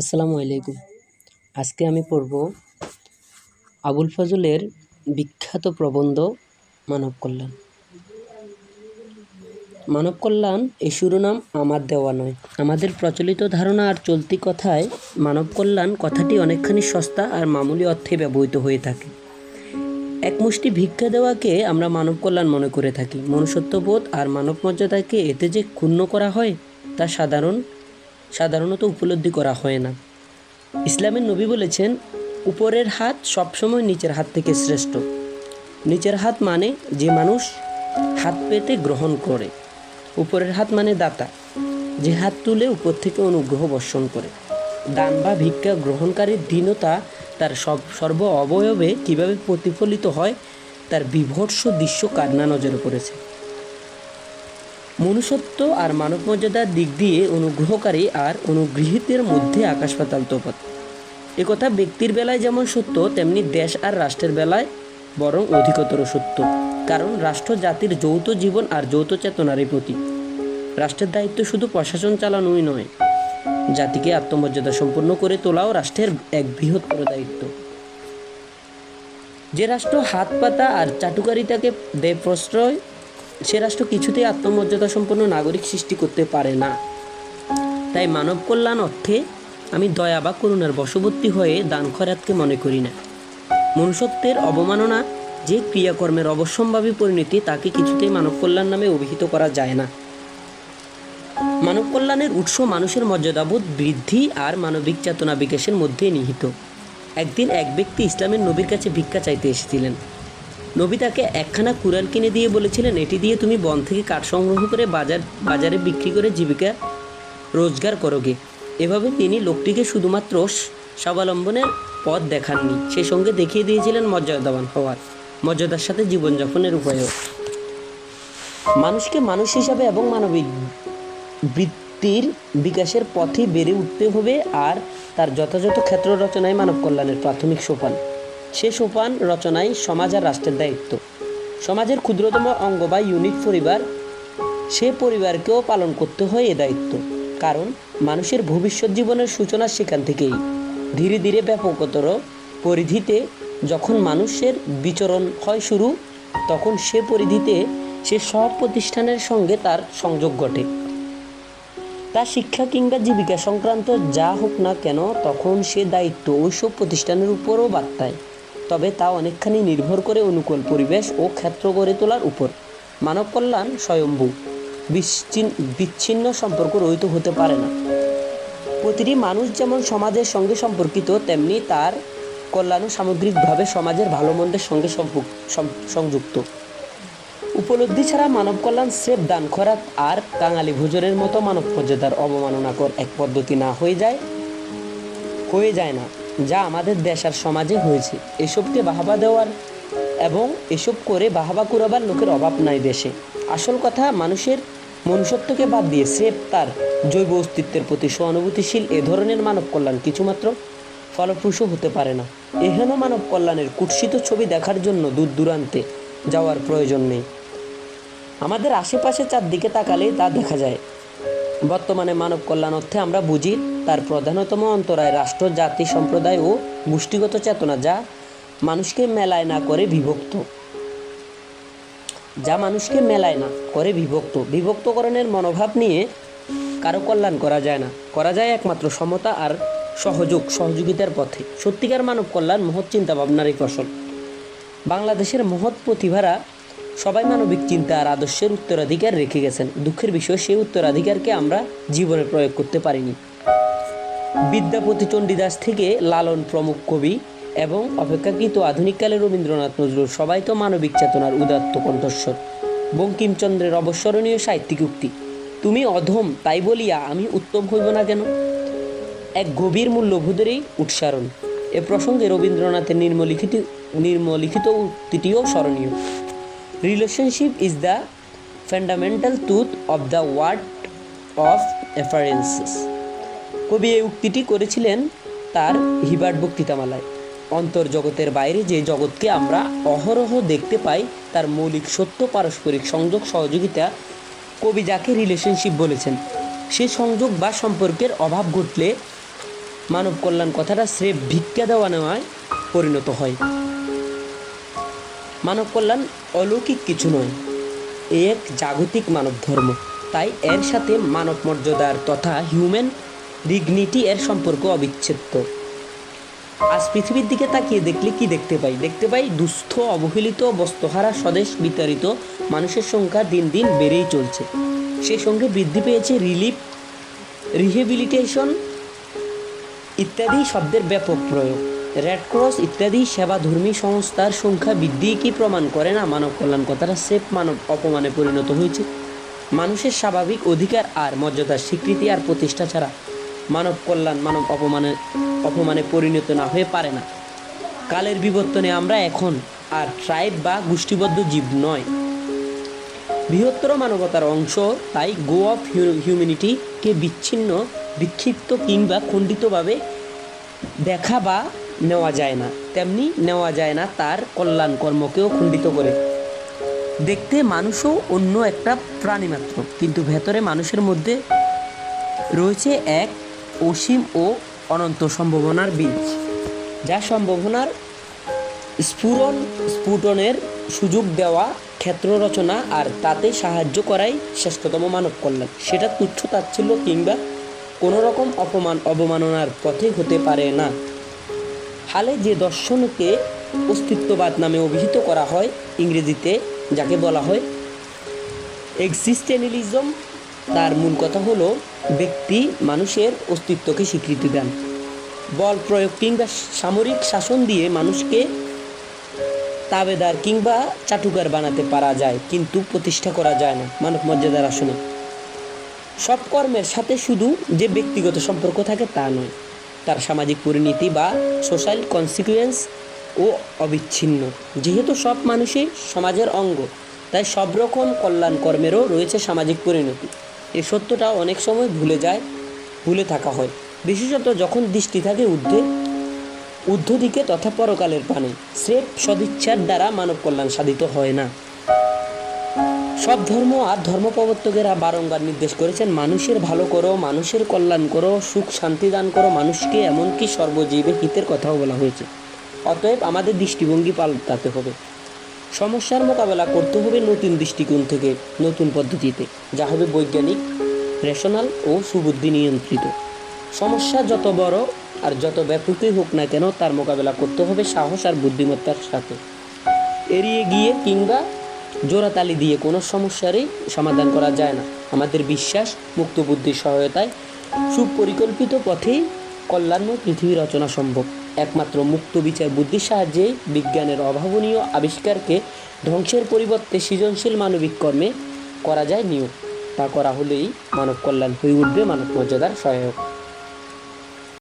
আসসালামু আলাইকুম। আজকে আমি পড়ব আবুল ফজলের বিখ্যাত প্রবন্ধ মানব কল্যাণ। মানব কল্যাণ এই শিরোনাম আমার দেওয়া নয়। আমাদের প্রচলিত ধারণা আর চলতি কথায় মানব কল্যাণ কথাটি অনেকখানি সস্তা আর মামুলি অর্থে ব্যবহৃত হয়ে থাকে। এক মুষ্টি ভিক্ষা দেওয়াকে আমরা মানব কল্যাণ মনে করে থাকি। মনুষ্যত্ববোধ আর মানব মর্যাদাকে এতে যে ক্ষুণ্ণ করা হয় তা সাধারণ সাধারণত উপলব্ধি করা হয় না। ইসলামের নবী বলেছেন, উপরের হাত সবসময় নিচের হাত থেকে শ্রেষ্ঠ। নিচের হাত মানে যে মানুষ হাত পেতে গ্রহণ করে। উপরের হাত মানে দাতা, যে হাত তুলে উপর থেকে অনুগ্রহ বর্ষণ করে। দান বা ভিক্ষা গ্রহণকারীর দীনতা তার সব, সর্ব অবয়বে কীভাবে প্রতিফলিত হয়, তার বিভৎস দৃশ্য কান্না নজরে পড়েছে? মনুষ্যত্ব আর মানব মর্যাদার দিক দিয়ে অনুগ্রহকারী আর অনুগৃহীতের মধ্যে আকাশ পাতাল তফাৎ একথা ব্যক্তির বেলায় যেমন সত্য, তেমনি দেশ আর রাষ্ট্রের বেলায় বরং অধিকতর সত্য। কারণ রাষ্ট্র জাতির যৌথ জীবন আর যৌথ চেতনারই প্রতীক। রাষ্ট্রের দায়িত্ব শুধু প্রশাসন চালানোই নয়, জাতিকে আত্মমর্যাদা সম্পন্ন করে তোলাও রাষ্ট্রের এক বৃহত্তর দায়িত্ব। যে রাষ্ট্র হাত পাতা আর চাটুকারিতাকে দেয় প্রশ্রয় সে রাষ্ট্র কিছুতেই আত্মমর্যাদা সম্পন্ন নাগরিক সৃষ্টি করতে পারে না। তাই মানব কল্যাণ অর্থে আমি দয়া বা করুণার বশবর্তী হয়ে দান খরাতকে মনে করি না। মনুষ্যত্বের অবমাননা যে ক্রিয়াকর্মের অবশ্যম্ভাবী পরিণতি তাকে কিছুতেই মানব কল্যাণ নামে অভিহিত করা যায় না। মানব কল্যাণের উৎস মানুষের মর্যাদাবোধ বৃদ্ধি আর মানবিক চেতনা বিকাশের মধ্যে নিহিত। একদিন এক ব্যক্তি ইসলামের নবীর কাছে ভিক্ষা চাইতে এসেছিলেন। নবী তাকে একখানা কুরআন কিনে দিয়ে বলেছিলেন, এটি দিয়ে তুমি বন থেকে কাঠ সংগ্রহ করে বাজার, বাজারে বিক্রি করে জীবিকা রোজগার করোগে। এভাবে তিনি লোকটিকে শুধুমাত্র স- স্বাবলম্বনের পথ দেখাননি। সেই সঙ্গে দেখিয়ে দিয়েছিলেন মর্যাদাবান হওয়ার, মর্যাদার সাথে জীবনযাপনের উপায়ও। মানুষকে মানুষ হিসাবে এবং মানবিক বৃত্তির বিকাশের পথে বেড়ে উঠতে হবে আর তার যথাযথ ক্ষেত্র রচনায় মানব কল্যাণের প্রাথমিক সোপান। সে সোপান রচনায় সমাজ আর রাষ্ট্রের দায়িত্ব। সমাজের ক্ষুদ্রতম অঙ্গ বা ইউনিট পরিবার, সে পরিবারকেও পালন করতে হয় এ দায়িত্ব। কারণ মানুষের ভবিষ্যৎ জীবনের সূচনা সেখান থেকেই। ধীরে ধীরে ব্যাপকতর পরিধিতে যখন মানুষের বিচরণ হয় শুরু, তখন সে পরিধিতে সে সব প্রতিষ্ঠানের সঙ্গে তার সংযোগ ঘটে। তা শিক্ষা কিংবা জীবিকা সংক্রান্ত যা হোক না কেন, তখন সে দায়িত্ব ওইসব প্রতিষ্ঠানের উপরও বার্তায়। তবে তা অনেকখানি নির্ভর করে অনুকূল পরিবেশ ও ক্ষেত্র গড়ে তোলার উপর। মানব কল্যাণ স্বয়ম্ভু। বিচ্ছিন- বিচ্ছিন্ন সম্পর্ক রহিত হতে পারে না। প্রতিটি মানুষ যেমন সমাজের সঙ্গে সম্পর্কিত, তেমনি তার কল্যাণও সামগ্রিকভাবে সমাজের ভালো মন্দের সঙ্গে সংযুক্ত। উপলব্ধি ছাড়া মানব কল্যাণ স্রেফ দান খরাত আর কাঙালি ভোজনের মতো মানব মর্যাদার অবমাননাকর এক পদ্ধতি না হয়ে যায় হয়ে যায় না। যা আমাদের দেশ আর সমাজে হয়েছে। এসবকে বাহাবা দেওয়ার এবং এসব করে বাহাবা কুরাবার লোকের অভাব নাই দেশে। আসল কথা, মানুষের মনুষ্যত্বকে বাদ দিয়ে স্রেফ তার জৈব অস্তিত্বের প্রতি সহানুভূতিশীল এ ধরনের মানব কল্যাণ কিছুমাত্র ফলপ্রসূ হতে পারে না। এহেন মানব কল্যাণের কুৎসিত ছবি দেখার জন্য দূর দূরান্তে যাওয়ার প্রয়োজন নেই। আমাদের আশেপাশে চারদিকে তাকালেই তা দেখা যায়। বর্তমানে মানব কল্যাণ অর্থে আমরা বুঝি তার প্রধানতম অন্তরায় রাষ্ট্র, জাতি, সম্প্রদায় ও গোষ্ঠীগত চেতনা যা মানুষকে মেলায় না করে বিভক্ত। যা মানুষকে মেলায় না করে বিভক্ত। বিভক্তকরণের মনোভাব নিয়ে কারও কল্যাণ করা যায় না। করা যায় একমাত্র সমতা আর সহযোগ, সহযোগিতার পথে। সত্যিকার মানব কল্যাণ মহৎ চিন্তা ভাবনারই ফসল। বাংলাদেশের মহৎ প্রতিভারা সবাই মানবিক চিন্তা আর আদর্শের উত্তরাধিকার রেখে গেছেন। দুঃখের বিষয়, সেই উত্তরাধিকারকে আমরা জীবনে প্রয়োগ করতে পারিনি। বিদ্যাপতি চণ্ডীদাস থেকে লালন প্রমুখ কবি এবং অপেক্ষাকৃত আধুনিককালে রবীন্দ্রনাথ নজরুল সবাই তো মানবিক চেতনার উদাত্ত কণ্ঠস্বর। বঙ্কিমচন্দ্রের অবস্মরণীয় সাহিত্যিক উক্তি, তুমি অধম, তাই বলিয়া আমি উত্তম হইব না কেন? এক গভীর মূল্যবোধেরই উৎসারণ এ প্রসঙ্গে রবীন্দ্রনাথের নির্মলিখিত নির্মলিখিত উক্তিটিও স্মরণীয়। Relationship is the fundamental tooth of the world of appearances কবি এই উক্তিটি করেছিলেন তার হিবার্ট বক্তৃতামালায়। অন্তর্জগতের বাইরে যে জগৎকে আমরা অহরহ দেখতে পাই, তার মৌলিক সত্য, পারস্পরিক সংযোগ, সহযোগিতা, কবি যাকে রিলেশনশিপ বলেছেন, সে সংযোগ বা সম্পর্কের অভাব ঘটলে মানব কল্যাণ কথাটা স্রেফ ভিক্ষা দেওয়া নেওয়ায় পরিণত হয়। মানব কল্যাণ অলৌকিক কিছু নয়। এক জাগতিক মানব ধর্ম। তাই এর সাথে মানব মর্যাদার তথা হিউম্যান ডিগনিটি এর সম্পর্ক অবিচ্ছেদ্য। আজ পৃথিবীর দিকে তাকিয়ে দেখলে কি দেখতে পাই? দেখতে পাই দুস্থ, অবহেলিত বস্তুহারা স্বদেশ বিতাড়িত মানুষের সংখ্যা দিন দিন বেড়েই চলছে। সেই সঙ্গে বৃদ্ধি পেয়েছে রিলিফ রিহেবিলিটেশন ইত্যাদি শব্দের ব্যাপক প্রয়োগ। রেড ক্রস ইত্যাদি সেবাধর্মী সংস্থার সংখ্যা বৃদ্ধি কি প্রমাণ করে না? মানব কল্যাণ কথাটা সেফ মানব অপমানে পরিণত হয়েছে। মানুষের স্বাভাবিক অধিকার আর মর্যাদার স্বীকৃতি আর প্রতিষ্ঠা ছাড়া মানব কল্যাণ মানব অপমানে অপমানে পরিণত না হয়ে পারে না। কালের বিবর্তনে আমরা এখন আর ট্রাইব বা গোষ্ঠীবদ্ধ জীব নয়। বৃহত্তর মানবতার অংশ, তাই গো অফ হিউম্যানিটিকে বিচ্ছিন্ন, বিক্ষিপ্ত কিংবা খণ্ডিতভাবে দেখা বা নেওয়া যায় না। তেমনি নেওয়া যায় না তার কল্যাণ কর্মকেও খণ্ডিত করে। দেখতে মানুষও অন্য একটা প্রাণী মাত্র, কিন্তু ভেতরে মানুষের মধ্যে রয়েছে এক অসীম ও অনন্ত সম্ভাবনার বীজ, যা সম্ভাবনার স্ফুরণ, স্ফুটনের সুযোগ দেওয়া ক্ষেত্র রচনা আর তাতে সাহায্য করাই শ্রেষ্ঠতম মানব কল্যাণ। সেটা তুচ্ছ তাচ্ছিল্য কিংবা কোনো রকম অপমান, অবমাননার পথে হতে পারে না। হালে যে দর্শনকে অস্তিত্ববাদ নামে অভিহিত করা হয় ইংরেজিতে, যাকে বলা হয় এক্সিস্টেনিলিজম তার মূল কথা হলো ব্যক্তি মানুষের অস্তিত্বকে স্বীকৃতি দেন। বল প্রয়োগ কিংবা সামরিক শাসন দিয়ে মানুষকে তাবেদার কিংবা চাটুকার বানাতে পারা যায়, কিন্তু প্রতিষ্ঠা করা যায় না মানব মর্যাদার আসনে। সব কর্মের সাথে শুধু যে ব্যক্তিগত সম্পর্ক থাকে তা নয়। তার সামাজিক পরিণতি বা সোশ্যাল কনসিকুয়েন্স ও অবিচ্ছিন্ন। যেহেতু সব মানুষই সমাজের অঙ্গ, তাই সব রকম কল্যাণ কর্মেরও রয়েছে সামাজিক পরিণতি। এই সত্যটা অনেক সময় ভুলে যায়, ভুলে থাকা হয়। বিশেষত যখন দৃষ্টি থাকে ঊর্ধ্বে ঊর্ধ্ব দিকে তথা পরকালের পানে। স্রেফ সদিচ্ছার দ্বারা মানব কল্যাণ সাধিত হয় না। সব ধর্ম আর ধর্ম প্রবর্তকেরা বারংবার নির্দেশ করেছেন, মানুষের ভালো করো, মানুষের কল্যাণ করো, সুখ শান্তি দান করো, মানুষকে এমনকি সর্বজীবের হিতের কথাও বলা হয়েছে। অতএব আমাদের দৃষ্টিভঙ্গি পাল্টাতে হবে। সমস্যার মোকাবেলা করতে হবে নতুন দৃষ্টিকোণ থেকে, নতুন পদ্ধতিতে, যা হবে বৈজ্ঞানিক, রেশনাল ও সুবুদ্ধি নিয়ন্ত্রিত। সমস্যা যত বড় আর যত ব্যাপকই হোক না কেন, তার মোকাবেলা করতে হবে সাহস আর বুদ্ধিমত্তার সাথে। এড়িয়ে গিয়ে কিংবা জোড়াতালি দিয়ে কোনো সমস্যারই সমাধান করা যায় না। আমাদের বিশ্বাস মুক্ত বুদ্ধির সহায়তায় সুপরিকল্পিত পথেই কল্যাণময় পৃথিবী রচনা সম্ভব। একমাত্র মুক্ত বিচার বুদ্ধির সাহায্যে বিজ্ঞানের অভাবনীয় আবিষ্কারকে ধ্বংসের পরিবর্তে সৃজনশীল মানবিক কর্মে করা যায় নিয়োগ। তা করা হলেই মানব কল্যাণ হয়ে উঠবে মানব মর্যাদার সহায়ক।